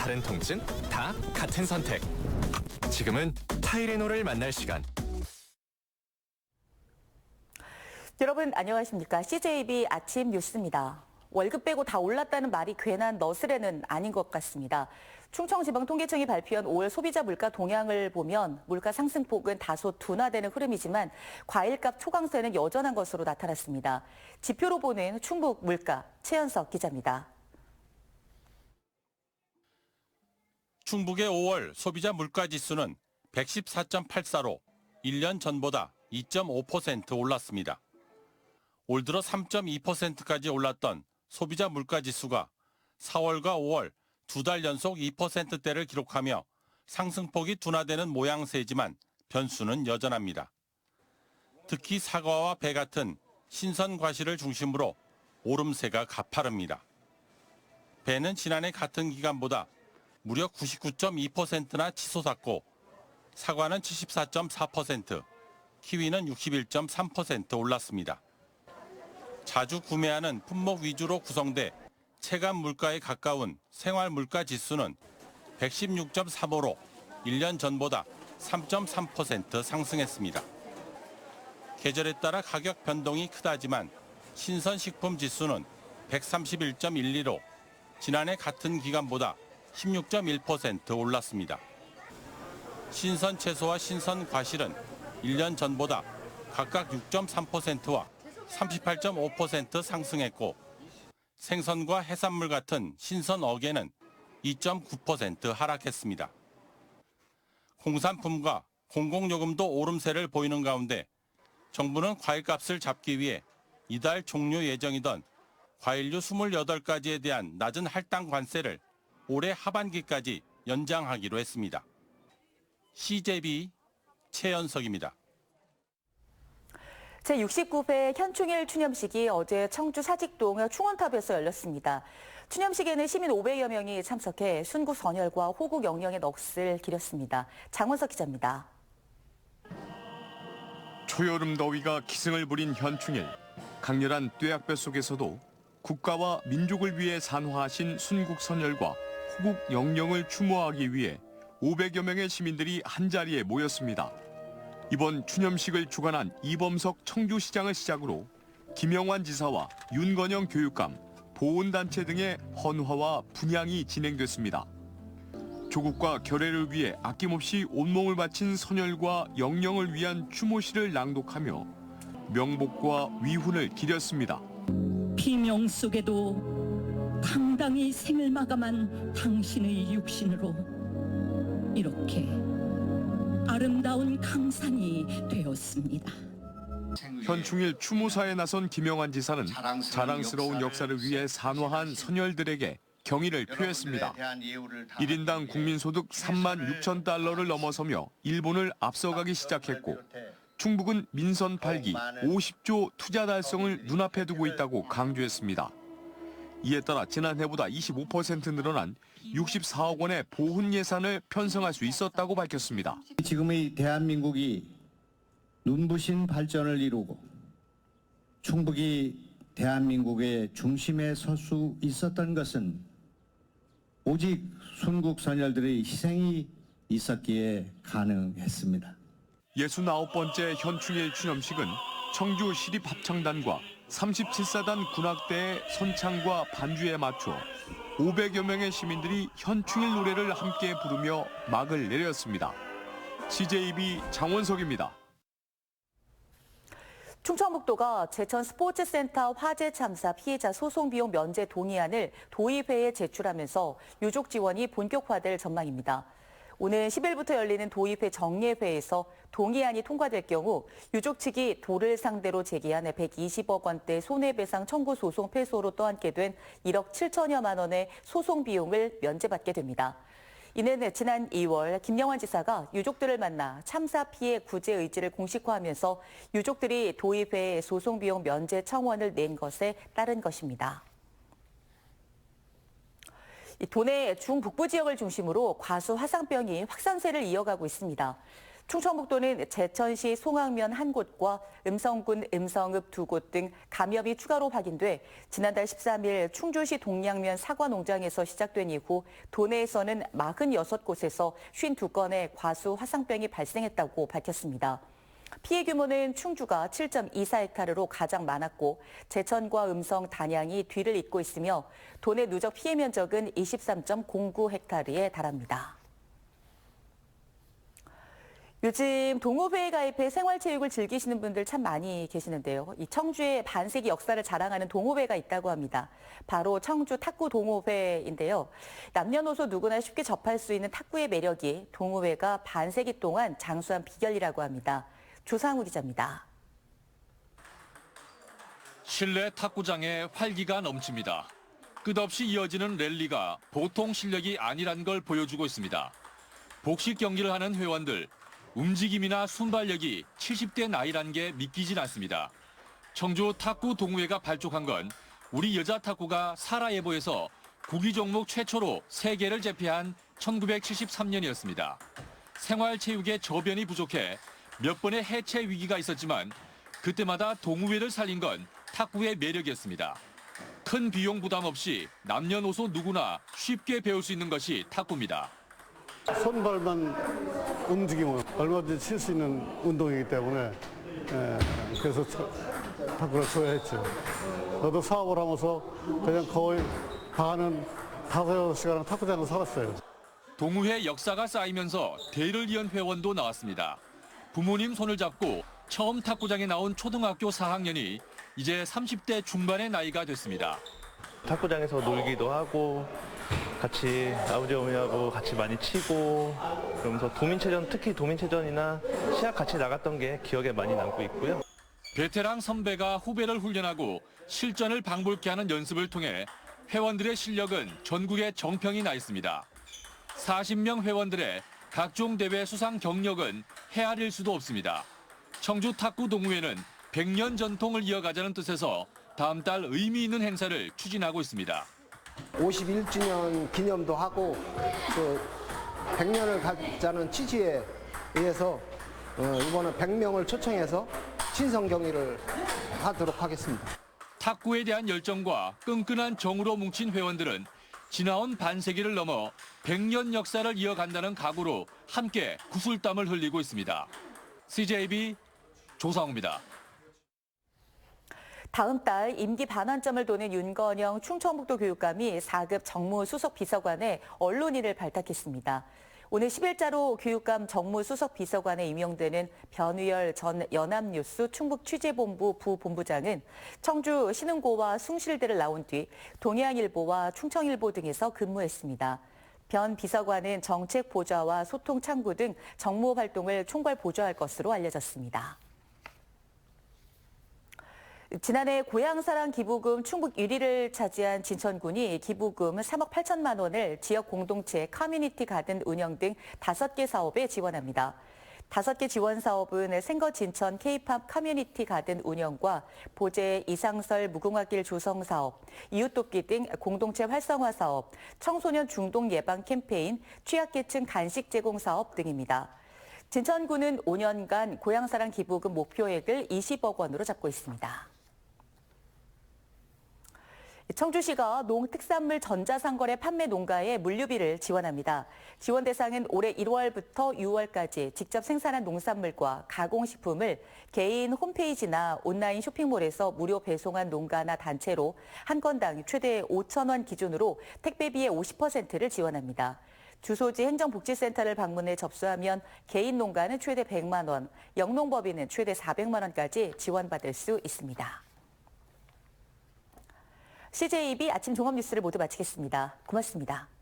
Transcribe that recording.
다 다른 통증, 다 같은 선택. 지금은 타이레놀을 만날 시간. 여러분 안녕하십니까? CJB 아침 뉴스입니다. 월급 빼고 다 올랐다는 말이 괜한 너스레는 아닌 것 같습니다. 충청지방통계청이 발표한 5월 소비자 물가 동향을 보면 물가 상승폭은 다소 둔화되는 흐름이지만 과일값 초강세는 여전한 것으로 나타났습니다. 지표로 보는 충북 물가 최현석 기자입니다. 충북의 5월 소비자 물가 지수는 114.84로 1년 전보다 2.5% 올랐습니다. 올 들어 3.2%까지 올랐던 소비자 물가 지수가 4월과 5월 두 달 연속 2%대를 기록하며 상승폭이 둔화되는 모양새지만 변수는 여전합니다. 특히 사과와 배 같은 신선 과실을 중심으로 오름세가 가파릅니다. 배는 지난해 같은 기간보다 무려 99.2%나 치솟았고 사과는 74.4%, 키위는 61.3% 올랐습니다. 자주 구매하는 품목 위주로 구성돼 체감 물가에 가까운 생활 물가 지수는 116.35로 1년 전보다 3.3% 상승했습니다. 계절에 따라 가격 변동이 크다지만 신선식품 지수는 131.12로 지난해 같은 기간보다 16.1% 올랐습니다. 신선 채소와 신선 과실은 1년 전보다 각각 6.3%와 38.5% 상승했고 생선과 해산물 같은 신선 어게는 2.9% 하락했습니다. 공산품과 공공요금도 오름세를 보이는 가운데 정부는 과일값을 잡기 위해 이달 종료 예정이던 과일류 28가지에 대한 낮은 할당 관세를 올해 하반기까지 연장하기로 했습니다. CJB 최연석입니다. 제69회 현충일 추념식이 어제 청주 사직동 충원탑에서 열렸습니다. 추념식에는 시민 500여 명이 참석해 순국 선열과 호국 영령의 넋을 기렸습니다. 장원석 기자입니다. 초여름 더위가 기승을 부린 현충일. 강렬한 뙤약볕 속에서도 국가와 민족을 위해 산화하신 순국 선열과 호국 영령을 추모하기 위해 500여 명의 시민들이 한자리에 모였습니다. 이번 추념식을 주관한 이범석 청주시장을 시작으로 김영환 지사와 윤건영 교육감, 보훈단체 등의 헌화와 분향이 진행됐습니다. 조국과 결애를 위해 아낌없이 온몸을 바친 선열과 영령을 위한 추모시를 낭독하며 명복과 위훈을 기렸습니다. 비명 속에도 당당히 생을 마감한 당신의 육신으로 이렇게 아름다운 강산이 되었습니다. 현충일 추모사에 나선 김영환 지사는 자랑스러운 역사를 위해 산화한 선열들에게 경의를 표했습니다. 1인당 국민소득 3만 6천 달러를 넘어서며 일본을 앞서가기 시작했고 충북은 민선 8기 50조 투자 달성을 눈앞에 두고 있다고 강조했습니다. 이에 따라 지난해보다 25% 늘어난 64억 원의 보훈 예산을 편성할 수 있었다고 밝혔습니다. 지금의 대한민국이 눈부신 발전을 이루고 충북이 대한민국의 중심에 설 수 있었던 것은 오직 순국 선열들의 희생이 있었기에 가능했습니다. 69번째 현충일 추념식은 청주 시립합창단과 37사단 군악대의 선창과 반주에 맞춰 500여 명의 시민들이 현충일 노래를 함께 부르며 막을 내렸습니다. CJB 장원석입니다. 충청북도가 제천 스포츠센터 화재 참사 피해자 소송 비용 면제 동의안을 도의회에 제출하면서 유족 지원이 본격화될 전망입니다. 오는 10일부터 열리는 도의회 정례회에서 동의안이 통과될 경우 유족 측이 도를 상대로 제기한 120억 원대 손해배상 청구 소송 패소로 떠안게 된 1억 7천여만 원의 소송 비용을 면제받게 됩니다. 이는 지난 2월 김영환 지사가 유족들을 만나 참사 피해 구제 의지를 공식화하면서 유족들이 도의회에 소송 비용 면제 청원을 낸 것에 따른 것입니다. 도내 중북부 지역을 중심으로 과수 화상병이 확산세를 이어가고 있습니다. 충청북도는 제천시 송악면 한 곳과 음성군 음성읍 두 곳 등 감염이 추가로 확인돼 지난달 13일 충주시 동량면 사과농장에서 시작된 이후 도내에서는 46곳에서 52건의 과수 화상병이 발생했다고 밝혔습니다. 피해 규모는 충주가 7.24헥타르로 가장 많았고 제천과 음성, 단양이 뒤를 잇고 있으며 도내 누적 피해 면적은 23.09헥타르에 달합니다. 요즘 동호회에 가입해 생활체육을 즐기시는 분들 참 많이 계시는데요. 이 청주에 반세기 역사를 자랑하는 동호회가 있다고 합니다. 바로 청주 탁구 동호회인데요. 남녀노소 누구나 쉽게 접할 수 있는 탁구의 매력이 동호회가 반세기 동안 장수한 비결이라고 합니다. 조상우 기자입니다. 실내 탁구장에 활기가 넘칩니다. 끝없이 이어지는 랠리가 보통 실력이 아니란 걸 보여주고 있습니다. 복식 경기를 하는 회원들, 움직임이나 순발력이 70대 나이란 게 믿기진 않습니다. 청주 탁구 동호회가 발족한 건 우리 여자 탁구가 사라예보에서 구기 종목 최초로 세계를 제패한 1973년이었습니다. 생활체육의 저변이 부족해 몇 번의 해체 위기가 있었지만 그때마다 동호회를 살린 건 탁구의 매력이었습니다. 큰 비용 부담 없이 남녀노소 누구나 쉽게 배울 수 있는 것이 탁구입니다. 손발만 움직이면 얼마든지 칠 수 있는 운동이기 때문에 예, 그래서 저- 탁구를 좋아했죠. 저도 사업을 하면서 그냥 거의 반은 다섯 시간은 탁구장에서 살았어요. 동호회 역사가 쌓이면서 대를 이은 회원도 나왔습니다. 부모님 손을 잡고 처음 탁구장에 나온 초등학교 4학년이 이제 30대 중반의 나이가 됐습니다. 탁구장에서 놀기도 하고 같이 아버지 어머니하고 같이 많이 치고 그러면서 도민체전 특히 도민체전이나 시합 같이 나갔던 게 기억에 많이 남고 있고요. 베테랑 선배가 후배를 훈련하고 실전을 방불케 하는 연습을 통해 회원들의 실력은 전국에 정평이 나 있습니다. 40명 회원들의 각종 대회 수상 경력은 헤아릴 수도 없습니다. 청주 탁구 동호회는 100년 전통을 이어가자는 뜻에서 다음 달 의미 있는 행사를 추진하고 있습니다. 51주년 기념도 하고 또 100년을 갖자는 취지에 의해서 어, 이번에 100명을 초청해서 친선 경기를 하도록 하겠습니다. 탁구에 대한 열정과 끈끈한 정으로 뭉친 회원들은 지나온 반세기를 넘어 100년 역사를 이어간다는 각오로 함께 구슬땀을 흘리고 있습니다. CJB 조상우입니다. 다음 달 임기 반환점을 도는 윤건영 충청북도 교육감이 4급 정무수석 비서관에 언론인을 발탁했습니다. 오늘 10일자로 교육감 정무수석 비서관에 임용되는 변우열 전 연합뉴스 충북 취재본부 부본부장은 청주 신흥고와 숭실대를 나온 뒤 동해안일보와 충청일보 등에서 근무했습니다. 변 비서관은 정책 보좌와 소통 창구 등 정무 활동을 총괄 보좌할 것으로 알려졌습니다. 지난해 고향사랑 기부금 충북 1위를 차지한 진천군이 기부금 3억 8천만 원을 지역 공동체 커뮤니티 가든 운영 등 5개 사업에 지원합니다. 5개 지원 사업은 생거 진천 K-팝 커뮤니티 가든 운영과 보재 이상설 무궁화길 조성 사업, 이웃돕기 등 공동체 활성화 사업, 청소년 중독 예방 캠페인, 취약계층 간식 제공 사업 등입니다. 진천군은 5년간 고향사랑 기부금 목표액을 20억 원으로 잡고 있습니다. 청주시가 농특산물 전자상거래 판매 농가에 물류비를 지원합니다. 지원 대상은 올해 1월부터 6월까지 직접 생산한 농산물과 가공식품을 개인 홈페이지나 온라인 쇼핑몰에서 무료 배송한 농가나 단체로 한 건당 최대 5천 원 기준으로 택배비의 50%를 지원합니다. 주소지 행정복지센터를 방문해 접수하면 개인 농가는 최대 100만 원, 영농법인은 최대 400만 원까지 지원받을 수 있습니다. CJB 아침 종합 뉴스를 모두 마치겠습니다. 고맙습니다.